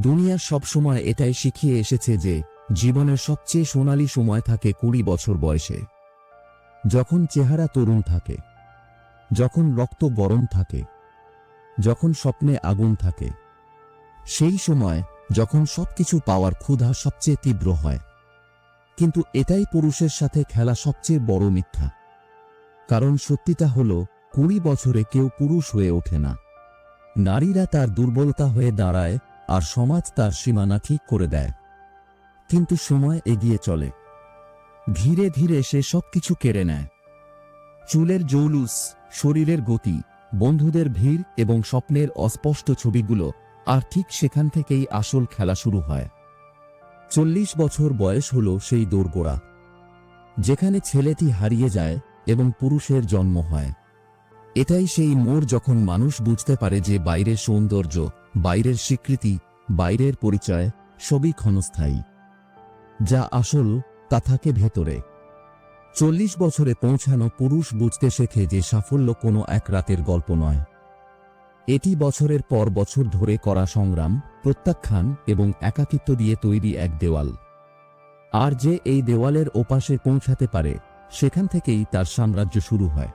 দুনিয়া সবসময় এটাই শিখিয়ে এসেছে যে জীবনের সবচেয়ে সোনালী সময় থাকে কুড়ি বছর বয়সে। যখন চেহারা তরুণ থাকে, যখন রক্ত গরম থাকে, যখন স্বপ্নে আগুন থাকে, সেই সময় যখন সবকিছু পাওয়ার ক্ষুধা সবচেয়ে তীব্র হয়। কিন্তু এটাই পুরুষের সাথে খেলা সবচেয়ে বড় মিথ্যা। কারণ সত্যিটা হল, কুড়ি বছরে কেউ পুরুষ হয়ে ওঠে না। নারীরা তার দুর্বলতা হয়ে দাঁড়ায় আর সমাজ তার সীমানা ঠিক করে দেয়। কিন্তু সময় এগিয়ে চলে। ধীরে ধীরে সে সবকিছু কেড়ে নেয়। চুলের জৌলুস, শরীরের গতি, বন্ধুদের ভিড় এবং স্বপ্নের অস্পষ্ট ছবিগুলো আর ঠিক সেখান থেকেই আসল খেলা শুরু হয়। চল্লিশ বছর বয়স হল সেই দোরগোড়া। যেখানে ছেলেটি হারিয়ে যায় এবং পুরুষের জন্ম হয়। এটাই সেই মোড় যখন মানুষ বুঝতে পারে যে বাইরের সৌন্দর্য বাইরের স্বীকৃতি, বাইরের পরিচয় সবই ক্ষণস্থায়ী। যা আসল, তা থাকে ভেতরে। চল্লিশ বছরে পৌঁছানো পুরুষ বুঝতে শেখে যে সাফল্য কোনো এক রাতের গল্প নয়। এটি বছরের পর বছর ধরে করা সংগ্রাম, প্রত্যাখ্যান এবং একাকিত্ব দিয়ে তৈরি এক দেওয়াল। আর যে এই দেওয়ালের ওপাশে পৌঁছাতে পারে, সেখান থেকেই তার সাম্রাজ্য শুরু হয়।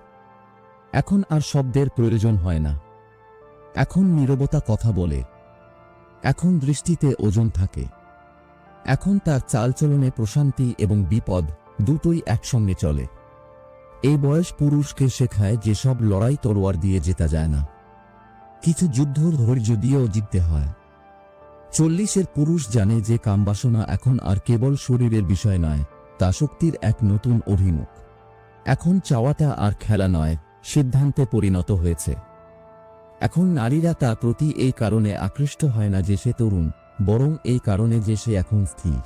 এখন আর শব্দের প্রয়োজন হয় না। এখন নীরবতা কথা বলে। এখন দৃষ্টিতে ওজন থাকে। এখন তার চালচলনে প্রশান্তি এবং বিপদ দুটোই একসঙ্গে চলে। এই বয়স পুরুষকে শেখায় যে সব লড়াই তলোয়ার দিয়ে জেতা যায় না। কিছু যুদ্ধ ধৈর্য দিয়েও জিততে হয়। চল্লিশের পুরুষ জানে যে কামবাসনা এখন আর কেবল শরীরের বিষয় নয়, তা শক্তির এক নতুন অভিমুখ। এখন চাওয়াটা আর খেলা নয়, সিদ্ধান্তে পরিণত হয়েছে। এখন নারীরা তার প্রতি এই কারণে আকৃষ্ট হয় না যে সে তরুণ, বরং এই কারণে যে সে এখন স্থির।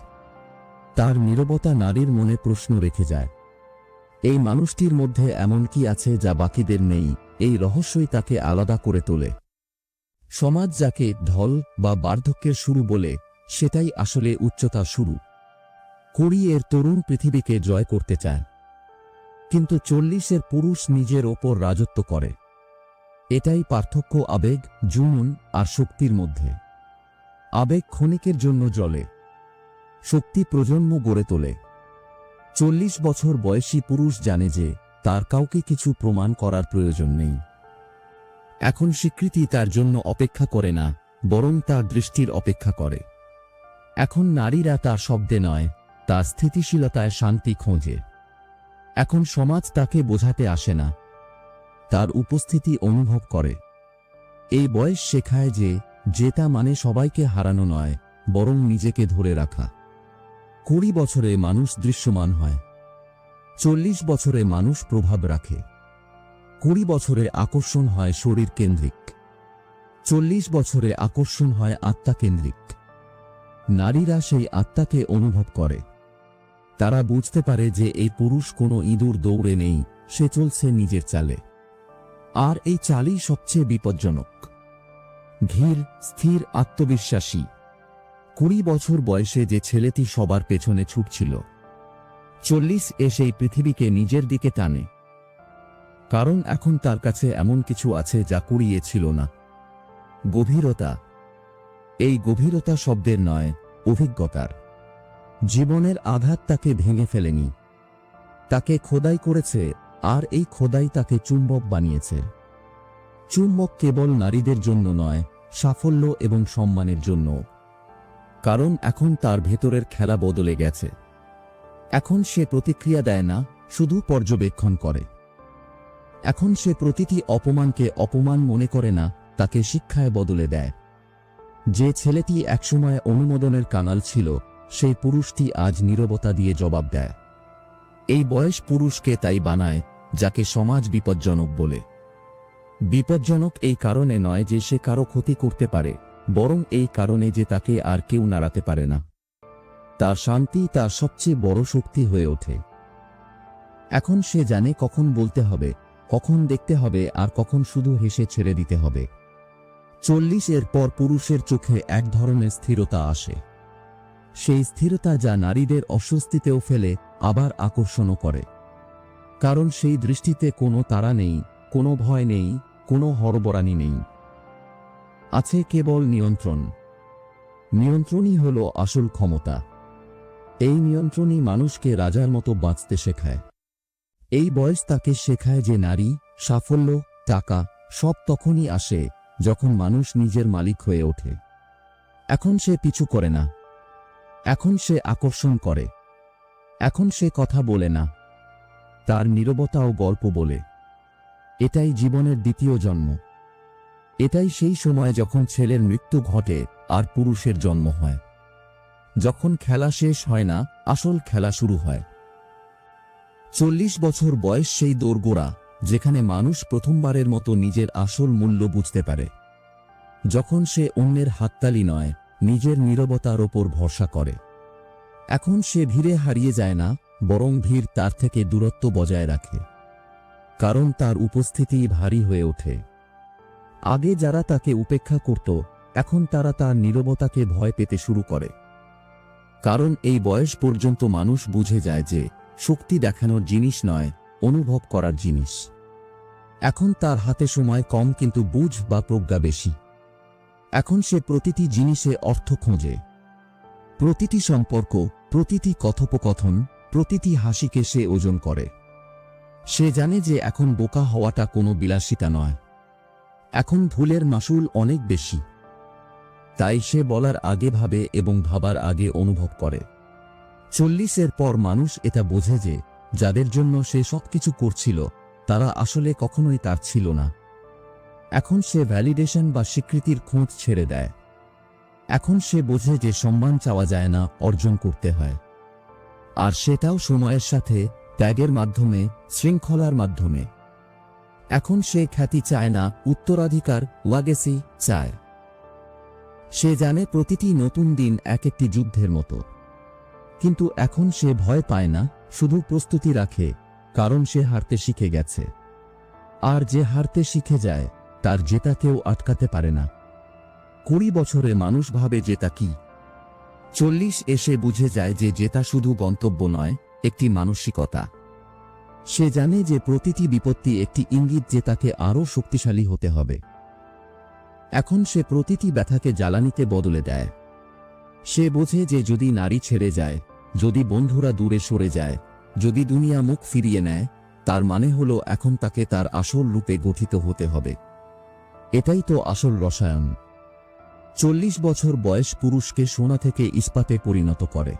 তার নীরবতা নারীর মনে প্রশ্ন রেখে যায়। এই মানুষটির মধ্যে এমন কি আছে যা বাকিদের নেই, এই রহস্যই তাকে আলাদা করে তোলে। সমাজ যাকে ঢল বা বার্ধক্যের শুরু বলে, সেটাই আসলে উচ্চতা শুরু। কুড়ি এর তরুণ পৃথিবীকে জয় করতে চায়। কিন্তু চল্লিশের পুরুষ নিজের ওপর রাজত্ব করে। এটাই পার্থক্য আবেগ, জুনুন আর শক্তির মধ্যে। আবেগ ক্ষণিকের জন্য জলে শক্তি প্রজন্ম গড়ে তোলে। চল্লিশ বছর বয়সী পুরুষ জানে যে তার কাউকে কিছু প্রমাণ করার প্রয়োজন নেই। এখন স্বীকৃতি তার জন্য অপেক্ষা করে না, বরং তার দৃষ্টির অপেক্ষা করে। এখন নারীরা তার শব্দে নয়, তার স্থিতিশীলতায় শান্তি খোঁজে। এখন সমাজ তাকে বোঝাতে আসে না তার উপস্থিতি অনুভব করে। এই বয়স শেখায় যে, জেতা মানে সবাইকে হারানো নয়, বরং নিজেকে ধরে রাখা। কুড়ি বছরে মানুষ দৃশ্যমান হয়। চল্লিশ বছরে মানুষ প্রভাব রাখে। কুড়ি বছরে আকর্ষণ হয় শরীর কেন্দ্রিক। চল্লিশ বছরে আকর্ষণ হয় আত্মা কেন্দ্রিক। নারীরা সেই আত্মাকে অনুভব করে। তারা বুঝতে পারে যে, এই পুরুষ কোনো ইঁদুর দৌড়ে নেই, সে চলছে নিজের চালে। আর এই চালই সবচেয়ে বিপজ্জনক। ধীর, স্থির, আত্মবিশ্বাসী। কুড়ি বছর বয়সে যে ছেলেটি সবার পেছনে ছুটছিল। চল্লিশ এ সেই পৃথিবীকে নিজের দিকে টানে। কারণ এখন তার কাছে এমন কিছু আছে যা কুড়িয়ে ছিল না। গভীরতা। এই গভীরতা শব্দের নয়, অভিজ্ঞতার। জীবনের আঘাত তাকে ভেঙে ফেলেনি। তাকে খোদাই করেছে আর এই খোদাই তাকে চুম্বক বানিয়েছে। চুম্বক কেবল নারীদের জন্য নয়, সাফল্য এবং সম্মানের জন্য কারণ এখন তার ভেতরের খেলা বদলে গেছে। এখন সে প্রতিক্রিয়া দেয় না, শুধু পর্যবেক্ষণ করে। এখন সে প্রতিটি অপমানকে অপমান মনে করে না, তাকে শিক্ষায় বদলে দেয়। যে ছেলেটি একসময় অনুমোদনের কানাল ছিল, সেই পুরুষটি আজ নীরবতা দিয়ে জবাব দেয়। এই বয়স পুরুষকে তাই বানায় যাকে সমাজ বিপজ্জনক বলে। বিপজ্জনক এই কারণে নয় যে সে কারও ক্ষতি করতে পারে, বরং এই কারণে যে তাকে আর কেউ নাড়াতে পারে না। তার শান্তি তার সবচেয়ে বড় শক্তি হয়ে ওঠে। এখন সে জানে কখন বলতে হবে, কখন দেখতে হবে, আর কখন শুধু হেসে ছেড়ে দিতে হবে। চল্লিশ এর পর পুরুষের চোখে এক ধরনের স্থিরতা আসে। সেই স্থিরতা যা নারীদের অস্বস্তিতেও ফেলে, আবার আকর্ষণও করে। কারণ সেই দৃষ্টিতে কোনো তারা নেই, কোনো ভয় নেই, কোনো হরবরানি নেই। আছে কেবল নিয়ন্ত্রণ। নিয়ন্ত্রণই হল আসল ক্ষমতা। এই নিয়ন্ত্রণই মানুষকে রাজার মতো বাঁচতে শেখায়। এই বয়স তাকে শেখায় যে নারী, সাফল্য, টাকা, সব তখনই আসে যখন মানুষ নিজের মালিক হয়ে ওঠে। এখন সে পিছু করে না। এখন সে আকর্ষণ করে। এখন সে কথা বলে না। তার নীরবতাও গল্প বলে। এটাই জীবনের দ্বিতীয় জন্ম। এটাই সেই সময় যখন ছেলের মৃত্যু ঘটে আর পুরুষের জন্ম হয়। যখন খেলা শেষ হয় না, আসল খেলা শুরু হয়। চল্লিশ বছর বয়স সেই দোরগোড়া, যেখানে মানুষ প্রথমবারের মতো নিজের আসল মূল্য বুঝতে পারে। যখন সে অন্যের হাততালি নয়, নিজের নীরবতার ওপর ভরসা করে। এখন সে ভিড়ে হারিয়ে যায় না বরং ভিড় তার থেকে দূরত্ব বজায় রাখে, কারণ তার উপস্থিতি ভারী হয়ে ওঠে। আগে যারা তাকে উপেক্ষা করত, এখন তারা তার নীরবতাকে ভয় পেতে শুরু করে। কারণ এই বয়স পর্যন্ত মানুষ বুঝে যায় যে, শক্তি দেখানোর জিনিস নয়, অনুভব করার জিনিস। এখন তার হাতে সময় কম কিন্তু বুঝ বা প্রজ্ঞা বেশি। এখন সে প্রতিটি জিনিসে অর্থ খোঁজে। প্রতিটি সম্পর্ক, প্রতিটি কথোপকথন প্রতিটি হাসিকে সে ওজন করে। সে জানে যে এখন বোকা হওয়াটা কোনো বিলাসিতা নয়। এখন ভুলের মাসুল অনেক বেশি। তাই সে বলার আগে ভাবে এবং ভাবার আগে অনুভব করে। চল্লিশের পর মানুষ এটা বোঝে যে, যাদের জন্য সে সবকিছু করছিল, তারা আসলে কখনোই তার ছিল না। এখন সে ভ্যালিডেশন বা স্বীকৃতির খোঁজ ছেড়ে দেয়। এখন সে বোঝে যে সম্মান চাওয়া যায় না, অর্জন করতে হয়। আর সেটাও সময়ের সাথে ত্যাগের মাধ্যমে, শৃঙ্খলার মাধ্যমে। এখন সে খ্যাতি চায় না, উত্তরাধিকার ওয়াগেসি চায়। সে জানে প্রতিটি নতুন দিন এক একটি যুদ্ধের মতো। কিন্তু এখন সে ভয় পায় না, শুধু প্রস্তুতি রাখে, কারণ সে হারতে শিখে গেছে। আর যে হারতে শিখে যায়, তার জেতা কেউ আটকাতে পারে না। কুড়ি বছরে মানুষ ভাবে জেতা কি চল্লিশ এসে বুঝে যায় যে জেতা শুধু গন্তব্য নয়, একটি মানসিকতা। সে জানে যে প্রতিটি বিপত্তি একটি ইঙ্গিত যে তাকে আরও শক্তিশালী হতে হবে। এখন সে প্রতিটি ব্যথাকে জ্বালানিতে বদলে দেয়। সে বোঝে যে যদি নারী ছেড়ে যায়, যদি বন্ধুরা দূরে সরে যায়, যদি দুনিয়া মুখ ফিরিয়ে নেয়, তার মানে হলো এখন তাকে তার আসল রূপে গঠিত হতে হবে। এটাই তো আসল রসায়ন। চল্লিশ বছর বয়স পুরুষকে সোনা থেকে ইস্পাতে পরিণত করে।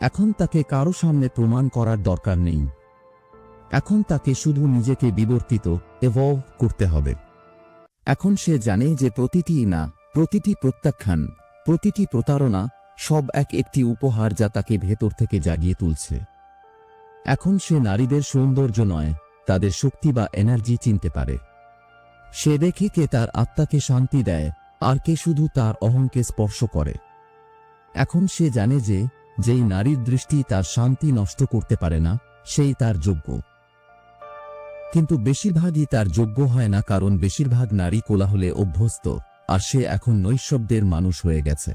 এখন তাকে কারও সামনে প্রমাণ করার দরকার নেই। এখন তাকে শুধু নিজেকে বিবর্তিত এভলভ করতে হবে। এখন সে জানে যে প্রতিটি না, প্রতিটি প্রত্যাখ্যান, প্রতিটি প্রতারণা, সব এক একটি উপহার যা তাকে ভেতর থেকে জাগিয়ে তুলছে। এখন সে নারীদের সৌন্দর্য নয়, তাদের শক্তি বা এনার্জি চিনতে পারে। সে দেখে কে তার আত্মাকে শান্তি দেয় আর কে শুধু তার অহংকে স্পর্শ করে। এখন সে জানে যে, যেই নারীর দৃষ্টি তার শান্তি নষ্ট করতে পারে না, সেই তার যোগ্য। কিন্তু বেশিরভাগই তার যোগ্য হয় না কারণ বেশিরভাগ নারী কোলাহলে অভ্যস্ত, আর সে এখন নৈশব্দের মানুষ হয়ে গেছে।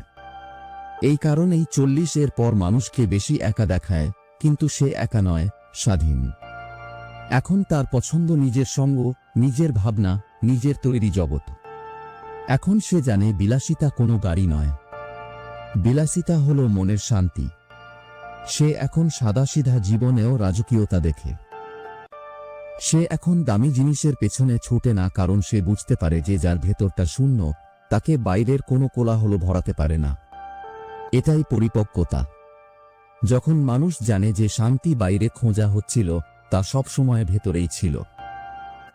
এই কারণেই চল্লিশের পর মানুষকে বেশি একা দেখায়, কিন্তু সে একা নয়, স্বাধীন। এখন তার পছন্দ নিজের সঙ্গ, নিজের ভাবনা, নিজের তৈরি জগৎ। এখন সে জানে বিলাসিতা কোনো গাড়ি নয়। বিলাসিতা হল মনের শান্তি। সে এখন সাদাসিধা জীবনেও রাজকীয়তা দেখে। সে এখন দামি জিনিসের পেছনে ছুটে না কারণ সে বুঝতে পারে যে যার ভেতরটা শূন্য, তাকে বাইরের কোনো কোলাহল ভরাতে পারে না। এটাই পরিপক্কতা। যখন মানুষ জানে যে শান্তি বাইরে খোঁজা হচ্ছিল, তা সবসময় ভেতরেই ছিল।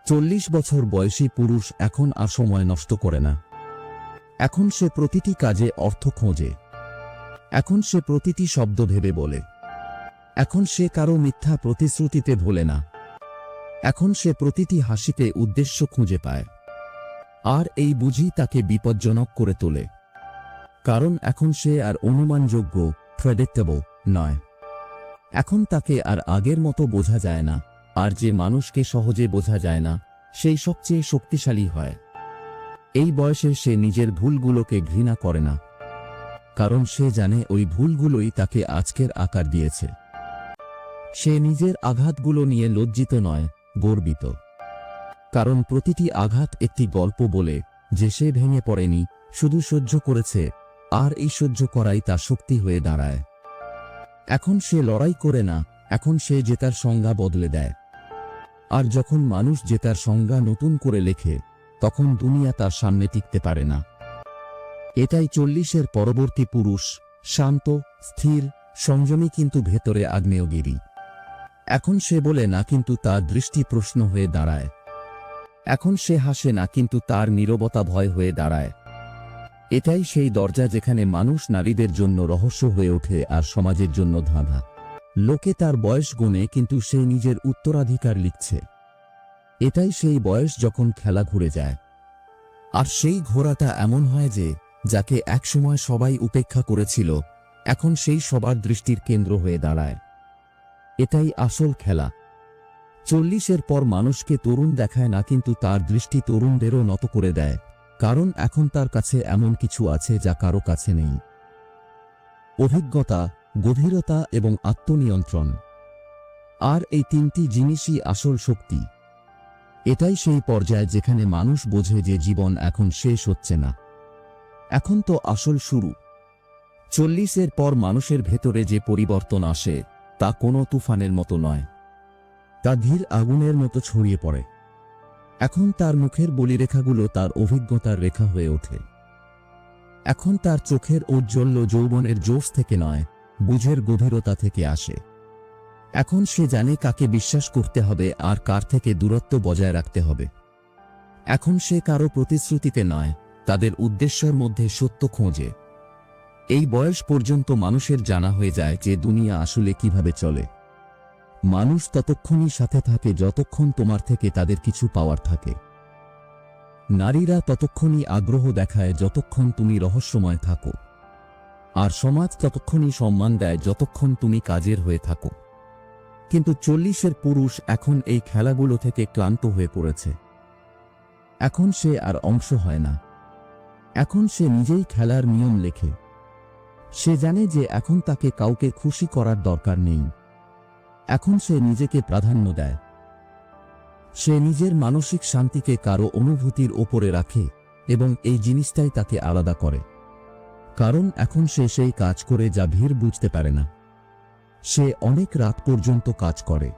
চল্লিশ বছর বয়সী পুরুষ এখন আর সময় নষ্ট করে না। এখন সে প্রতিটি কাজে অর্থ খোঁজে। এখন সে প্রতিটি শব্দ ভেবে বলে। এখন সে কারও মিথ্যা প্রতিশ্রুতিতে ভোলে না। এখন সে প্রতিটি হাসিতে উদ্দেশ্য খুঁজে পায়। আর এই বুঝি তাকে বিপজ্জনক করে তোলে। কারণ এখন সে আর অনুমানযোগ্য প্রেডিক্টেবল নয়। এখন তাকে আর আগের মতো বোঝা যায় না। আর যে মানুষকে সহজে বোঝা যায় না, সেই সবচেয়ে শক্তিশালী হয়। এই বয়সে সে নিজের ভুলগুলোকে ঘৃণা করে না। কারণ সে জানে ওই ভুলগুলোই তাকে আজকের আকার দিয়েছে। সে নিজের আঘাতগুলো নিয়ে লজ্জিত নয়, গর্বিত। কারণ প্রতিটি আঘাত একটি গল্প বলে, যে সে ভেঙে পড়েনি, শুধু সহ্য করেছে, আর এই সহ্য করাই তার শক্তি হয়ে দাঁড়ায়। এখন সে লড়াই করে না, এখন সে জেতার সংজ্ঞা বদলে দেয়। আর যখন মানুষ জেতার সংজ্ঞা নতুন করে লেখে, তখন দুনিয়া তার সামনে টিকতে পারে না। এটাই চল্লিশের পরবর্তী পুরুষ, শান্ত, স্থির, সংযমী কিন্তু ভেতরে আগ্নেয়গিরি। এখন সে বলে, না, কিন্তু তার দৃষ্টি প্রশ্ন হয়ে দাঁড়ায়। এখন সে হাসে, না, কিন্তু তার নীরবতা ভয় হয়ে দাঁড়ায়। এটাই সেই দরজা যেখানে মানুষ নারীদের জন্য রহস্য হয়ে ওঠে আর সমাজের জন্য ধাঁধা। লোকে তার বয়স গুণে কিন্তু সে নিজের উত্তরাধিকার লিখছে। এটাই সেই বয়স যখন খেলা ঘুরে যায়। আর সেই ঘোড়াটা এমন হয় যে, যাকে একসময় সবাই উপেক্ষা করেছিল, এখন সেই সবার দৃষ্টির কেন্দ্র হয়ে দাঁড়ায়। এটাই আসল খেলা। চল্লিশের পর মানুষকে তরুণ দেখায় না কিন্তু তার দৃষ্টি তরুণদেরও নত করে দেয়, কারণ এখন তার কাছে এমন কিছু আছে যা কারও কাছে নেই। অভিজ্ঞতা গভীরতা এবং আত্মনিয়ন্ত্রণ। আর এই তিনটি জিনিসই আসল শক্তি। এটাই সেই পর্যায় যেখানে মানুষ বোঝে যে জীবন এখন শেষ হচ্ছে না। এখন তো আসল শুরু। চল্লিশের পর মানুষের ভেতরে যে পরিবর্তন আসে, তা কোনো তুফানের মতো নয়। তা ধীর আগুনের মতো ছড়িয়ে পড়ে। এখন তার মুখের বলিরেখাগুলো তার অভিজ্ঞতার রেখা হয়ে ওঠে। এখন তার চোখের ঔজ্জ্বল্য যৌবনের জোশ থেকে নয় বুঝের গভীরতা থেকে আসে। এখন সে জানে কাকে বিশ্বাস করতে হবে আর কার থেকে দূরত্ব বজায় রাখতে হবে। এখন সে কারও প্রতিশ্রুতিতে নয়, তাদের উদ্দেশ্যের মধ্যে সত্য খোঁজে। এই বয়স পর্যন্ত মানুষের জানা হয়ে যায় যে দুনিয়া আসলে কীভাবে চলে। মানুষ ততক্ষণই সাথে থাকে যতক্ষণ তোমার থেকে তাদের কিছু পাওয়ার থাকে। নারীরা ততক্ষণই আগ্রহ দেখায় যতক্ষণ তুমি রহস্যময় থাকো। আর সমাজ ততক্ষণই সম্মান দেয় যতক্ষণ তুমি কাজের হয়ে থাকো। কিন্তু চল্লিশের পুরুষ এখন এই খেলাগুলো থেকে ক্লান্ত হয়ে পড়েছে। এখন সে আর অংশ হয় না। এখন সে নিজেই খেলার নিয়ম লেখে। সে জানে যে এখন তাকে কাউকে খুশি করার দরকার নেই। এখন সে নিজেকে প্রাধান্য দেয়। সে নিজের মানসিক শান্তিকে কারও অনুভূতির ওপরে রাখে এবং এই জিনিসটাই তাকে আলাদা করে। কারণ এখন সে সেই কাজ করে যা ভিড় বুঝতে পারে না। সে অনেক রাত পর্যন্ত কাজ করে।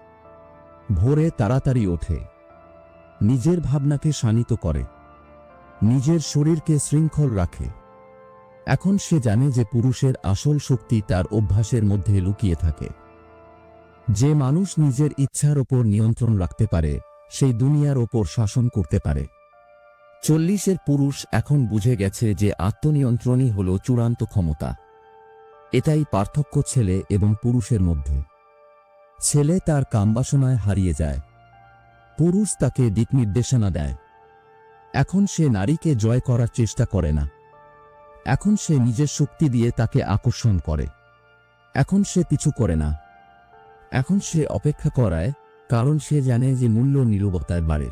ভোরে তাড়াতাড়ি ওঠে। নিজের ভাবনাকে শানিত করে। নিজের শরীরকে শৃঙ্খল রাখে। এখন সে জানে যে পুরুষের আসল শক্তি তার অভ্যাসের মধ্যে লুকিয়ে থাকে। যে মানুষ নিজের ইচ্ছার ওপর নিয়ন্ত্রণ রাখতে পারে, সেই দুনিয়ার ওপর শাসন করতে পারে। চল্লিশের পুরুষ এখন বুঝে গেছে যে আত্মনিয়ন্ত্রণই হল চূড়ান্ত ক্ষমতা। এটাই পার্থক্য ছেলে এবং পুরুষের মধ্যে। ছেলে তার কামবাসনায় হারিয়ে যায়। পুরুষ তাকে দিক নির্দেশনা দেয়। এখন সে নারীকে জয় করার চেষ্টা করে না। এখন সে নিজের শক্তি দিয়ে তাকে আকর্ষণ করে। এখন সে পিছু করে না। এখন সে অপেক্ষা করায়, কারণ সে জানে যে মূল্য নিরবতায় বাড়ে।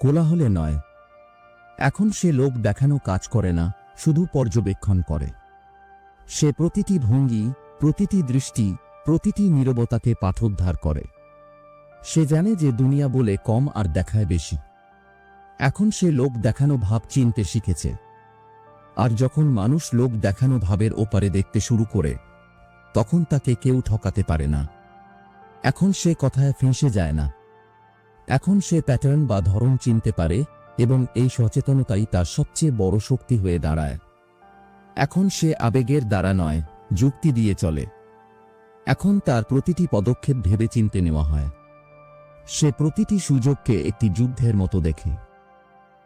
কোলাহলে নয়। এখন সে লোক দেখানো কাজ করে না, শুধু পর্যবেক্ষণ করে। সে প্রতিটি ভঙ্গি, প্রতিটি দৃষ্টি, প্রতিটি নীরবতাকে পাঠোদ্ধার করে। সে জানে যে দুনিয়া বলে কম আর দেখায় বেশি। এখন সে লোক দেখানো ভাব চিনতে শিখেছে। আর যখন মানুষ লোক দেখানো ভাবের ওপারে দেখতে শুরু করে, তখন তাকে কেউ ঠকাতে পারে না। এখন সে কথায় ফেঁসে যায় না। এখন সে প্যাটার্ন বা ধরন চিনতে পারে এবং এই সচেতনতাই তার সবচেয়ে বড় শক্তি হয়ে দাঁড়ায়। এখন সে আবেগের দ্বারা নয়, যুক্তি দিয়ে চলে। এখন তার প্রতিটি পদক্ষেপ ভেবে চিনতে নেওয়া হয়। সে প্রতিটি সুযোগকে একটি যুদ্ধের মতো দেখে।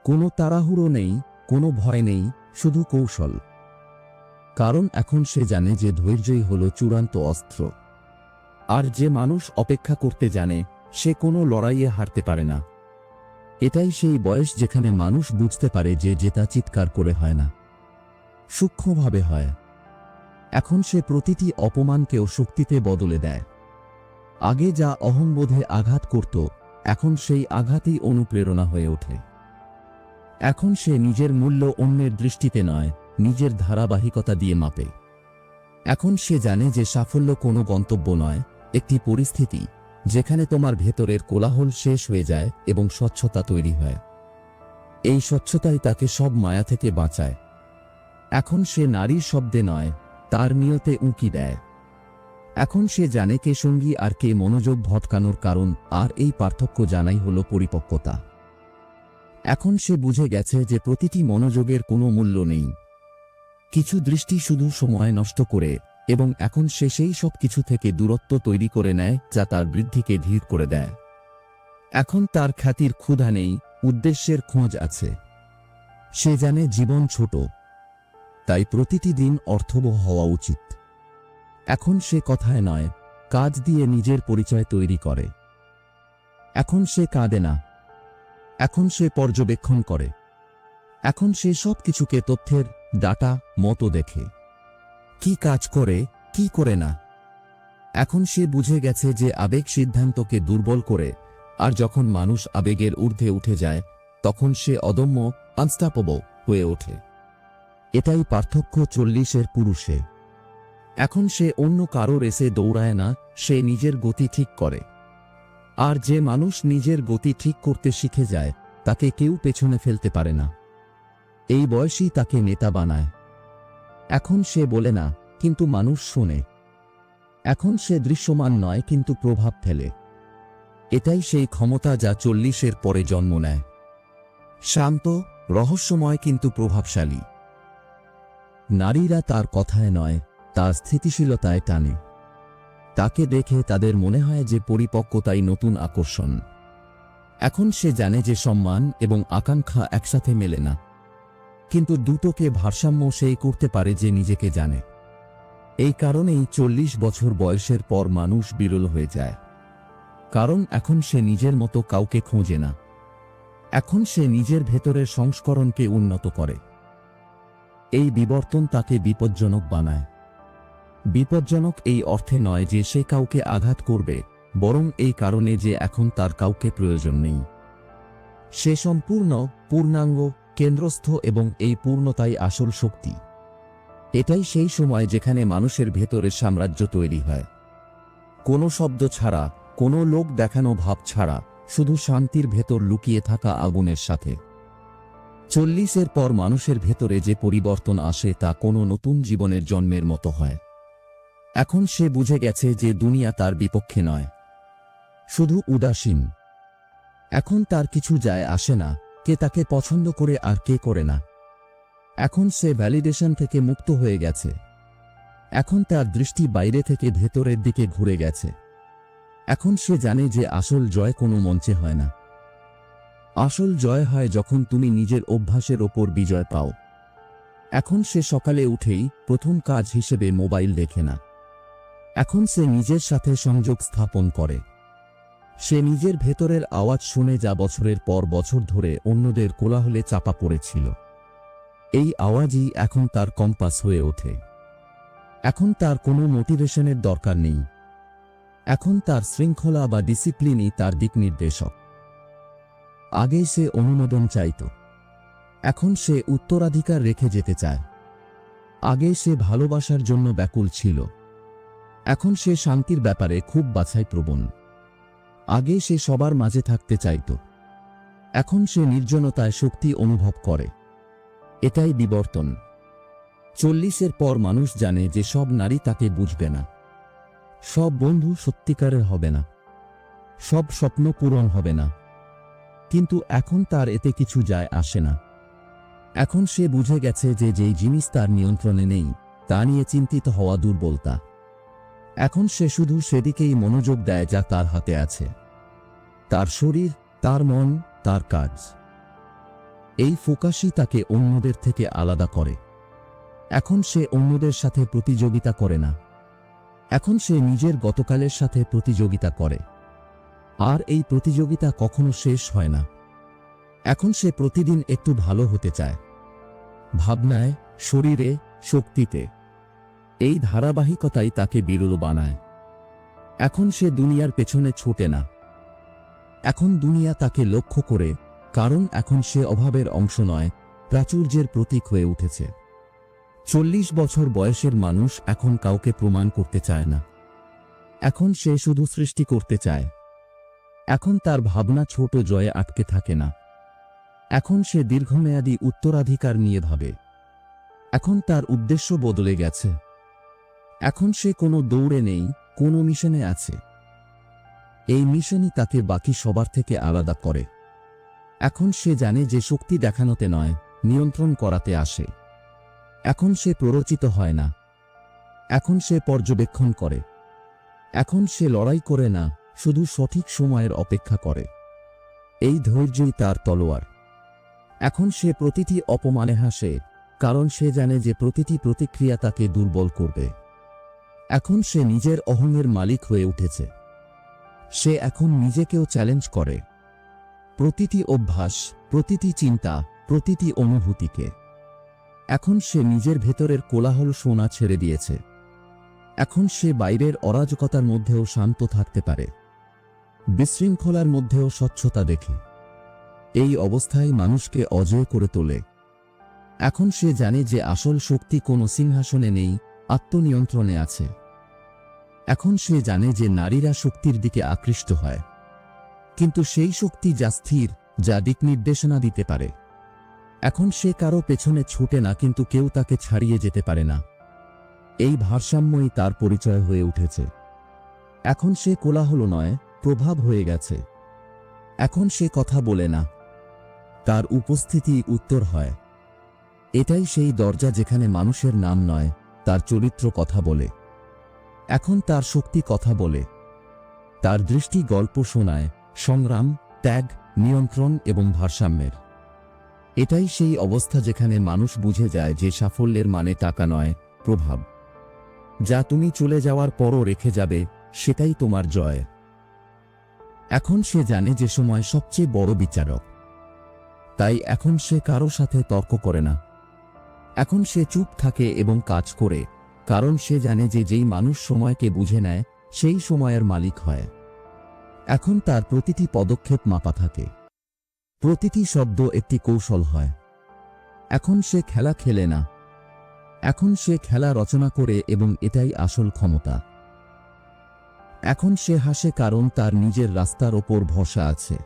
কোনো তাড়াহুড়ো নেই, কোনো ভয় নেই, শুধু কৌশল। কারণ এখন সে জানে যে ধৈর্যই হল চূড়ান্ত অস্ত্র। আর যে মানুষ অপেক্ষা করতে জানে, সে কোনো লড়াইয়ে হারতে পারে না। এটাই সেই বয়স যেখানে মানুষ বুঝতে পারে যে জেতা চিৎকার করে হয় না। সূক্ষ্মভাবে হয়। এখন সে প্রতিটি অপমানকেও শক্তিতে বদলে দেয়। আগে যা অহংবোধে আঘাত করত, এখন সেই আঘাতই অনুপ্রেরণা হয়ে ওঠে। এখন সে নিজের মূল্য অন্যের দৃষ্টিতে নয়, নিজের ধারাবাহিকতা দিয়ে মাপে। এখন সে জানে যে সাফল্য কোনো গন্তব্য নয়, একটি পরিস্থিতি। যেখানে তোমার ভেতরের কোলাহল শেষ হয়ে যায় এবং স্বচ্ছতা তৈরি হয়। এই স্বচ্ছতাই তাকে সব মায়া থেকে বাঁচায়। এখন সে নারীর শব্দে নয়, তার নিয়তে উঁকি দেয়। এখন সে জানে কে সঙ্গী আর কে মনোযোগ ভটকানোর কারণ, আর এই পার্থক্য জানাই হল পরিপক্কতা। এখন সে বুঝে গেছে যে প্রতিটি মনোযোগের কোনো মূল্য নেই। কিছু দৃষ্টি শুধু সময় নষ্ট করে এবং এখন সে সেই সব কিছু থেকে দূরত্ব তৈরি করে নেয়, যা তার বৃদ্ধিকে ধীর করে দেয়। এখন তার খ্যাতির ক্ষুধা নেই, উদ্দেশ্যের খোঁজ আছে। সে জানে জীবন ছোট। তাই প্রতিটি দিন অর্থবহ হওয়া উচিত। এখন সে কথায় নয়, কাজ দিয়ে নিজের পরিচয় তৈরি করে। এখন সে কাঁদে না। এখন সে পর্যবেক্ষণ করে। এখন সে সব কিছুকে তথ্যের, ডাটা, মতো দেখে। কি কাজ করে, কি করে না? এখন সে বুঝে গেছে যে আবেগ সিদ্ধান্তকে দুর্বল করে, আর যখন মানুষ আবেগের ঊর্ধ্বে উঠে যায়, তখন সে অদম্য আনস্টাপবল হয়ে ওঠে। এটাই পার্থক্য চল্লিশের পুরুষে। এখন সে অন্য কারোর এসে দৌড়ায় না, সে নিজের গতি ঠিক করে। আর যে মানুষ নিজের গতি ঠিক করতে শিখে যায়, তাকে কেউ পেছনে ফেলতে পারে না। এই বয়সই তাকে নেতা বানায়। এখন সে বলে না, কিন্তু মানুষ শোনে। এখন সে দৃশ্যমান নয়, কিন্তু প্রভাব ফেলে। এটাই সেই ক্ষমতা যা চল্লিশের পরে জন্ম নেয়। শান্ত, রহস্যময়, কিন্তু প্রভাবশালী। নারীরা তার কথায় নয়, তার স্থিতিশীলতায় টানে। তাকে দেখে তাদের মনে হয় যে পরিপক্কতাই নতুন আকর্ষণ। এখন সে জানে যে সম্মান এবং আকাঙ্ক্ষা একসাথে মেলে না। কিন্তু দুটোকে ভারসাম্য সেই করতে পারে যে নিজেকে জানে। এই কারণেই চল্লিশ বছর বয়সের পর মানুষ বিরল হয়ে যায়। কারণ এখন সে নিজের মতো কাউকে খোঁজে না। এখন সে নিজের ভেতরের সংস্করণকে উন্নত করে। এই বিবর্তন তাকে বিপজ্জনক বানায়। বিপজ্জনক এই অর্থে নয় যে সে কাউকে আঘাত করবে, বরং এই কারণে যে এখন তার কাউকে প্রয়োজন নেই। সে সম্পূর্ণ পূর্ণাঙ্গ কেন্দ্রস্থ এবং এই পূর্ণতাই আসল শক্তি। এটাই সেই সময় যেখানে মানুষের ভেতরে সাম্রাজ্য তৈরি হয়। কোনো শব্দ ছাড়া, কোনো লোক দেখানো ভাব ছাড়া, শুধু শান্তির ভেতর লুকিয়ে থাকা আগুনের সাথে। চল্লিশের পর মানুষের ভেতরে যে পরিবর্তন আসে তা কোনো নতুন জীবনের জন্মের মতো হয়। এখন সে বুঝে গেছে যে দুনিয়া তার বিপক্ষে নয়। শুধু উদাসীন। এখন তার কিছু যায় আসে না কে তাকে পছন্দ করে আর কে করে না। এখন সে ভ্যালিডেশন থেকে মুক্ত হয়ে গেছে। এখন তার দৃষ্টি বাইরে থেকে ভেতরের দিকে ঘুরে গেছে। এখন সে জানে যে আসল জয় কোনো মঞ্চে হয় না। আসল জয় হয় যখন তুমি নিজের অভ্যাসের ওপর বিজয় পাও। এখন সে সকালে উঠেই প্রথম কাজ হিসেবে মোবাইল দেখে না। এখন সে নিজের সাথে সংযোগ স্থাপন করে। সে নিজের ভেতরের আওয়াজ শুনে যা বছরের পর বছর ধরে অন্যদের কোলাহলে চাপা পড়েছিল। এই আওয়াজই এখন তার কম্পাস হয়ে ওঠে। এখন তার কোনো মোটিভেশনের দরকার নেই। এখন তার শৃঙ্খলা বা ডিসিপ্লিনই তার দিক নির্দেশক। আগে সে অনুমোদন চাইত। এখন সে উত্তরাধিকার রেখে যেতে চায়। আগে সে ভালোবাসার জন্য ব্যাকুল ছিল। এখন সে শান্তির ব্যাপারে খুব বাছাই প্রবণ আগে সে সবার মাঝে থাকতে চাইত। এখন সে নির্জনতায় শক্তি অনুভব করে। এটাই বিবর্তন। চল্লিশের পর মানুষ জানে যে সব নারী তাকে বুঝবে না। সব বন্ধু সত্যিকারের হবে না। সব স্বপ্ন পূরণ হবে না। কিন্তু এখন তার এতে কিছু যায় আসে না। এখন সে বুঝে গেছে যে যেই জিনিস তার নিয়ন্ত্রণে নেই, তা নিয়ে চিন্তিত হওয়া দুর্বলতা। এখন সে শুধু সেদিকেই মনোযোগ দেয় যা তার হাতে আছে। তার শরীর, তার মন, তার কাজ। এই ফোকাসই তাকে অন্যদের থেকে আলাদা করে। এখন সে অন্যদের সাথে প্রতিযোগিতা করে না। এখন সে নিজের গতকালের সাথে প্রতিযোগিতা করে। আর এই প্রতিযোগিতা কখনো শেষ হয় না। এখন সে প্রতিদিন একটু ভালো হতে চায়। ভাবনায়, শরীরে, শক্তিতে। এই ধারাবাহিকতাই তাকে বিরল বানায়। এখন সে দুনিয়ার পেছনে ছোটে না। এখন দুনিয়া তাকে লক্ষ্য করে, কারণ এখন সে অভাবের অংশ নয়, প্রাচুর্যের প্রতীক হয়ে উঠেছে। চল্লিশ বছর বয়সের মানুষ এখন কাউকে প্রমাণ করতে চায় না। এখন সে শুধু সৃষ্টি করতে চায়। এখন তার ভাবনা ছোট জয়ে আটকে থাকে না। এখন সে দীর্ঘমেয়াদী উত্তরাধিকার নিয়ে ভাবে। এখন তার উদ্দেশ্য বদলে গেছে। এখন সে কোনো দৌড়ে নেই, কোনো মিশনে আছে। এই মিশনই তাকে বাকি সবার থেকে আলাদা করে। এখন সে জানে যে শক্তি দেখানোতে নয়, নিয়ন্ত্রণ করাতে আসে। এখন সে প্ররোচিত হয় না। এখন সে পর্যবেক্ষণ করে। এখন সে লড়াই করে না, শুধু সঠিক সময়ের অপেক্ষা করে। এই ধৈর্যই তার তলোয়ার। এখন সে প্রতিটি অপমানে হাসে কারণ সে জানে যে প্রতিটি প্রতিক্রিয়া তাকে দুর্বল করবে। এখন সে নিজের অহংয়ের মালিক হয়ে উঠেছে। সে এখন নিজেকেও চ্যালেঞ্জ করে। প্রতিটি অভ্যাস, প্রতিটি চিন্তা, প্রতিটি অনুভূতিকে এখন সে নিজের ভেতরের কোলাহল সোনা ছেড়ে দিয়েছে। এখন সে বাইরের অরাজকতার মধ্যেও শান্ত থাকতে পারে। বিশৃঙ্খলার মধ্যেও স্বচ্ছতা দেখে। এই অবস্থায় মানুষকে অজয় করে তোলে। এখন সে জানে যে আসল শক্তি কোনো সিংহাসনে নেই আত্মনিয়ন্ত্রণে আছে। এখন সে জানে যে নারীরা শক্তির দিকে আকৃষ্ট হয়। কিন্তু সেই শক্তি যা স্থির, যা দিক নির্দেশনা দিতে পারে। এখন সে কারও পেছনে ছুটে না, কিন্তু কেউ তাকে ছাড়িয়ে যেতে পারে না। এই ভারসাম্যই তার পরিচয় হয়ে উঠেছে। এখন সে কোলাহল নয়, প্রভাব হয়ে গেছে। এখন সে কথা বলে না। তার উপস্থিতি উত্তর হয়। এটাই সেই দরজা যেখানে মানুষের নাম নয়। তার চরিত্র কথা বলে। এখন তার শক্তি কথা বলে। তার দৃষ্টি গল্প শোনায়, সংগ্রাম, ত্যাগ, নিয়ন্ত্রণ এবং ভারসাম্যের। এটাই সেই অবস্থা যেখানে মানুষ বুঝে যায় যে সাফল্যের মানে টাকা নয়, প্রভাব। যা তুমি চলে যাওয়ার পরও রেখে যাবে, সেটাই তোমার জয়। এখন সে জানে যে সময় সবচেয়ে বড় বিচারক। তাই এখন সে কারও সাথে তর্ক করে না। এখন সে চুপ থাকে এবং কাজ করে, কারণ সে জানে যে যেই মানুষ সময়কে বুঝে নেয়, সেই সময়ের মালিক হয়। এখন তার প্রতিটি পদক্ষেপ মাপা থাকে। প্রতিটি শব্দ একটি কৌশল হয়। এখন সে খেলা খেলে না। এখন সে খেলা রচনা করে এবং এটাই আসল ক্ষমতা। এখন সে হাসে কারণ তার নিজের রাস্তার ওপর ভরসা আছে।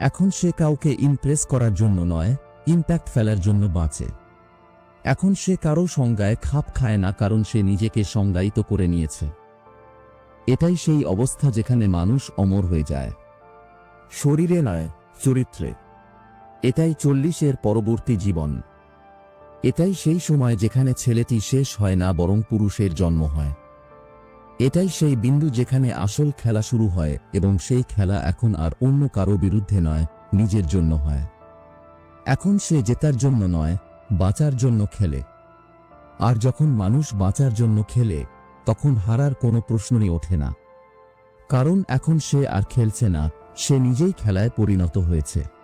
এখন সে কাউকে ইমপ্রেস করার জন্য নয় ইম্প্যাক্ট ফেলার জন্য বাঁচে। এখন সে কারও সংজ্ঞায় খাপ খায় না কারণ সে নিজেকে সংজ্ঞায়িত করে নিয়েছে। এটাই সেই অবস্থা যেখানে মানুষ অমর হয়ে যায়। শরীরে নয় চরিত্রে। এটাই চল্লিশের পরবর্তী জীবন। এটাই সেই সময় যেখানে ছেলেটি শেষ হয় না বরং পুরুষের জন্ম হয়। এটাই সেই বিন্দু যেখানে আসল খেলা শুরু হয় এবং সেই খেলা এখন আর অন্য কারও বিরুদ্ধে নয় নিজের জন্য হয়। এখন সে জেতার জন্য নয় বাঁচার জন্য খেলে। আর যখন মানুষ বাঁচার জন্য খেলে, তখন হারার কোনো প্রশ্নই ওঠে না। কারণ এখন সে আর খেলছে না, সে নিজেই খেলায় পরিণত হয়েছে।